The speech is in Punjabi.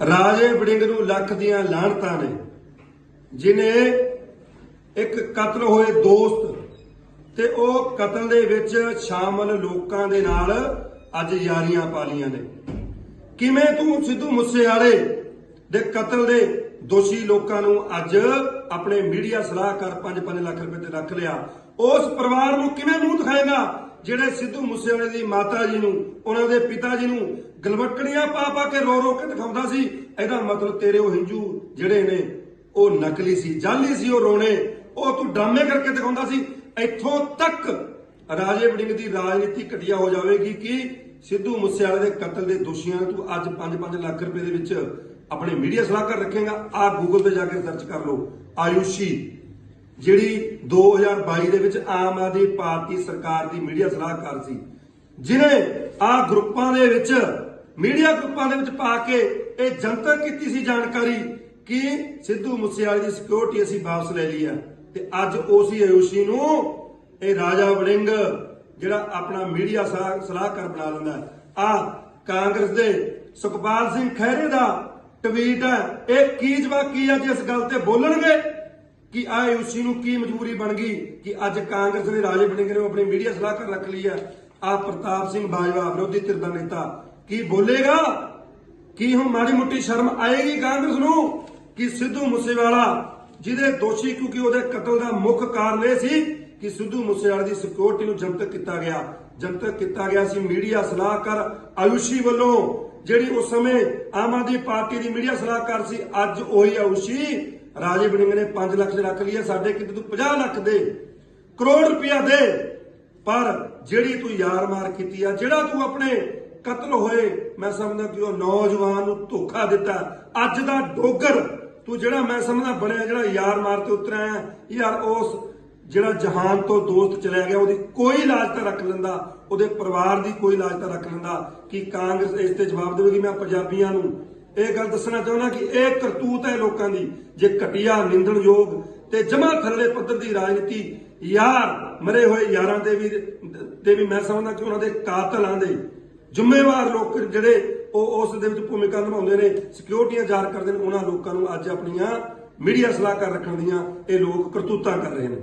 ਰਾਜੇ ਵੜਿੰਗ ਨੂੰ ਲੱਖ ਦੀਆਂ ਲਾਹਣਤਾਂ ਨੇ, ਜਿਨੇ ਇੱਕ ਕਤਲ ਹੋਏ ਦੋਸਤ ਤੇ ਉਹ ਕਤਲ ਦੇ ਵਿੱਚ ਸ਼ਾਮਲ ਲੋਕਾਂ ਦੇ ਨਾਲ ਅੱਜ ਯਾਰੀਆਂ ਪਾ ਲੀਆਂ ਨੇ। ਕਿਵੇਂ ਤੂੰ ਸਿੱਧੂ ਮੂਸੇਵਾਲੇ ਦੇ ਕਤਲ ਦੇ ਦੋਸ਼ੀ ਲੋਕਾਂ ਨੂੰ ਅੱਜ ਆਪਣੇ ਮੀਡੀਆ ਸਲਾਹਕਾਰ 5-5 ਲੱਖ ਰੁਪਏ ਤੇ ਰੱਖ ਲਿਆ, ਉਸ ਪਰਿਵਾਰ ਨੂੰ ਕਿਵੇਂ ਮੂੰਹ ਦਿਖਾਏਗਾ? ਜਿਹੜੇ ਸਿੱਧੂ ਮੂਸੇਵਾਲੇ ਦੀ ਮਾਤਾ ਜੀ ਨੂੰ, ਉਹਨਾਂ ਦੇ ਪਿਤਾ ਜੀ ਨੂੰ ਗਲਵਟਣੀਆਂ ਪਾ ਪਾ ਕੇ ਰੋ ਰੋ ਕੇ ਦਿਖਾਉਂਦਾ ਸੀ, ਇਹਦਾ ਮਤਲਬ ਤੇਰੇ ਉਹ ਹਿੰਦੂ ਜਿਹੜੇ ਨੇ, ਉਹ ਨਕਲੀ ਸੀ, ਜਾਲੀ ਸੀ ਉਹ ਰੋਣੇ, ਉਹ ਤੂੰ ਡਰਾਮੇ ਕਰਕੇ ਦਿਖਾਉਂਦਾ ਸੀ। ਇੱਥੋਂ ਤੱਕ ਰਾਜੇ ਵੜਿੰਗ ਦੀ ਰਾਜਨੀਤੀ ਘਟੀਆ ਹੋ ਜਾਵੇਗੀ ਕਿ ਸਿੱਧੂ ਮੂਸੇਵਾਲੇ ਦੇ ਕਤਲ ਦੇ ਦੋਸ਼ੀਆਂ ਨੂੰ ਤੂੰ ਅੱਜ 5-5 ਲੱਖ ਰੁਪਏ ਦੇ ਵਿੱਚ ਆਪਣੇ ਮੀਡੀਆ ਸਲਾਹਕਾਰ ਰੱਖੇਗਾ। ਆ ਗੂਗਲ ਤੇ ਜਾ ਕੇ ਸਰਚ ਕਰ ਲਓ, ਆਯੂਸ਼ੀ ਜਿਹੜੀ 2022 ਦੇ ਵਿੱਚ ਆਮ ਆਦਮੀ ਪਾਰਟੀ ਸਰਕਾਰ ਦੀ ਮੀਡੀਆ ਸਲਾਹਕਾਰ ਸੀ ਜਿਨੇ ਆ ਗਰੁੱਪਾਂ ਦੇ ਵਿੱਚ, ਮੀਡੀਆ ਗਰੁੱਪਾਂ ਦੇ ਵਿੱਚ ਪਾ ਕੇ ਇਹ ਜਨਤਕ ਕੀਤੀ ਸੀ ਜਾਣਕਾਰੀ ਕਿ ਸਿੱਧੂ ਮੂਸੇਵਾਲੇ ਦੀ ਸਿਕਿਉਰਿਟੀ ਅਸੀਂ ਵਾਪਸ ਲੈ ਲਈ ਆ। ਤੇ ਅੱਜ ਉਸੇ ਆਯੂਸ਼ੀ ਨੂੰ ਇਹ ਰਾਜਾ ਵੜਿੰਗ ਜਿਹੜਾ ਆਪਣਾ ਮੀਡੀਆ ਸਲਾਹਕਾਰ ਬਣਾ ਲੈਂਦਾ। ਆ ਕਾਂਗਰਸ ਦੇ ਸੁਖਪਾਲ ਸਿੰਘ ਖਹਿਰੇ ਦਾ ਟਵੀਟ ਹੈ ਇਹ ਕੀ ਜਵਾਕੀ ਅੱਜ ਇਸ ਗੱਲ ਤੇ ਬੋਲਣਗੇ? ਕਿ ਆ ਯੂਸੀ ਨੂੰ ਕੀ ਮਜਬੂਰੀ ਬਣ ਗਈ ਕਿ ਅੱਜ ਕਾਂਗਰਸ ਨੇ ਰਾਜੇ ਵੜਿੰਗ ਨੇ ਆਪਣੀ ਮੀਡੀਆ ਸਲਾਹਕਾਰ ਰੱਖ ਲਈ ਹੈ ਆ ਪ੍ਰਤਾਪ ਸਿੰਘ ਬਾਜਵਾ ਵਿਰੋਧੀ ਧਿਰ ਦਾ ਨੇਤਾ, ਕੀ ਬੋਲੇਗਾ? ਕੀ ਹੁਣ ਮਾੜੀ ਮੁੱਟੀ ਸ਼ਰਮ ਆਏਗੀ ਕਾਂਗਰਸ ਨੂੰ ਕਿ ਸਿੱਧੂ ਮੂਸੇਵਾਲਾ, ਜਿਹਦੇ ਦੋਸ਼ੀ ਕਿਉਂਕਿ ਉਹਦੇ ਕਤਲ ਦਾ ਮੁੱਖ ਕਾਰਨ ਇਹ ਸੀ ਕਿ ਸਿੱਧੂ ਮੂਸੇਵਾਲੇ ਦੀ ਸਿਕਿਉਰਿਟੀ ਨੂੰ ਜਨਤਕ ਕੀਤਾ ਗਿਆ। ਜਨਤਕ ਕੀਤਾ ਗਿਆ ਸੀ ਮੀਡੀਆ ਸਲਾਹਕਾਰ ਆਯੂਸ਼ੀ ਵੱਲੋਂ ਜਿਹੜੀ ਉਸ ਸਮੇਂ ਆਮ ਆਦਮੀ ਪਾਰਟੀ ਦੀ ਮੀਡੀਆ ਸਲਾਹਕਾਰ ਸੀ, ਅੱਜ ਉਹੀ ਆਯੂਸ਼ੀ ਰਾਜੇ ਵੜਿੰਗ ਨੇ 5 ਲੱਖ ਚ ਰੱਖ ਲਿਆ ਸਾਡੇ ਕਿਤੇ ਤੂੰ 50 ਲੱਖ ਦੇ ਕਰੋੜ ਰੁਪਇਆ ਦੇ। ਪਰ ਜਿਹੜੀ ਤੂੰ ਯਾਰ ਮਾਰ ਕੀਤੀ ਆ ਜਿਹੜਾ ਤੂੰ ਆਪਣੇ ਕਤਲ ਹੋਏ ਮੈਂ ਸਮਝਦਾ ਕਿ ਉਹ ਨੌਜਵਾਨ ਨੂੰ ਧੋਖਾ ਦਿੱਤਾ। ਅੱਜ ਦਾ ਡੋਗਰ ਤੂੰ ਜਿਹੜਾ ਮੈਂ ਸਮਝਦਾ ਬਣਿਆ ਜਿਹੜਾ ਯਾਰ ਮਾਰ ਤੇ ਉਤਰਿਆ ਹੈ, ਯਾਰ ਉਸ ਜਿਹੜਾ ਜਹਾਨ ਤੋਂ ਦੋਸਤ ਚਲਿਆ ਗਿਆ ਉਹਦੀ ਕੋਈ ਇਲਾਜ ਤਾਂ ਰੱਖ ਲੈਂਦਾ ਉਹਦੇ ਪਰਿਵਾਰ ਦੀ ਕੋਈ ਇਲਾਜ ਤਾਂ ਰੱਖ ਲੈਂਦਾ ਕਿ ਕਾਂਗਰਸ ਇਸ ਤੇ ਜਵਾਬ ਦੇਵੇਗੀ ਮੈਂ ਪੰਜਾਬੀਆਂ ਨੂੰ ਇਹ ਗੱਲ ਦੱਸਣਾ ਚਾਹੁੰਦਾ ਕਿ ਇਹ ਕਰਤੂਤ ਹੈ ਲੋਕਾਂ ਦੀ, ਜੇ ਘਟੀਆ ਨਿੰਦਣਯੋਗ ਤੇ ਜਮਾ ਥੱਲੇ ਪੱਧਰ ਦੀ ਰਾਜਨੀਤੀ, ਯਾਰ ਮਰੇ ਹੋਏ ਯਾਰਾਂ ਦੇ ਵੀ ਤੇ ਵੀ ਮੈਂ ਸਮਝਦਾ ਕਿ ਉਹਨਾਂ ਦੇ ਕਾਤਲਾਂ ਦੇ ਜ਼ਿੰਮੇਵਾਰ ਲੋਕ ਜਿਹੜੇ ਉਹ ਉਸ ਦੇ ਵਿੱਚ ਭੂਮਿਕਾ ਨਿਭਾਉਂਦੇ ਨੇ, ਸਿਕਿਉਰਿਟੀਆਂ ਜ਼ਾਹਰ ਕਰਦੇ ਨੇ, ਉਹਨਾਂ ਲੋਕਾਂ ਨੂੰ ਅੱਜ ਆਪਣੀਆਂ ਮੀਡੀਆ ਸਲਾਹਕਾਰ ਰੱਖਣ ਦੀਆਂ ਇਹ ਲੋਕ ਕਰਤੂਤਾਂ ਕਰ ਰਹੇ ਨੇ।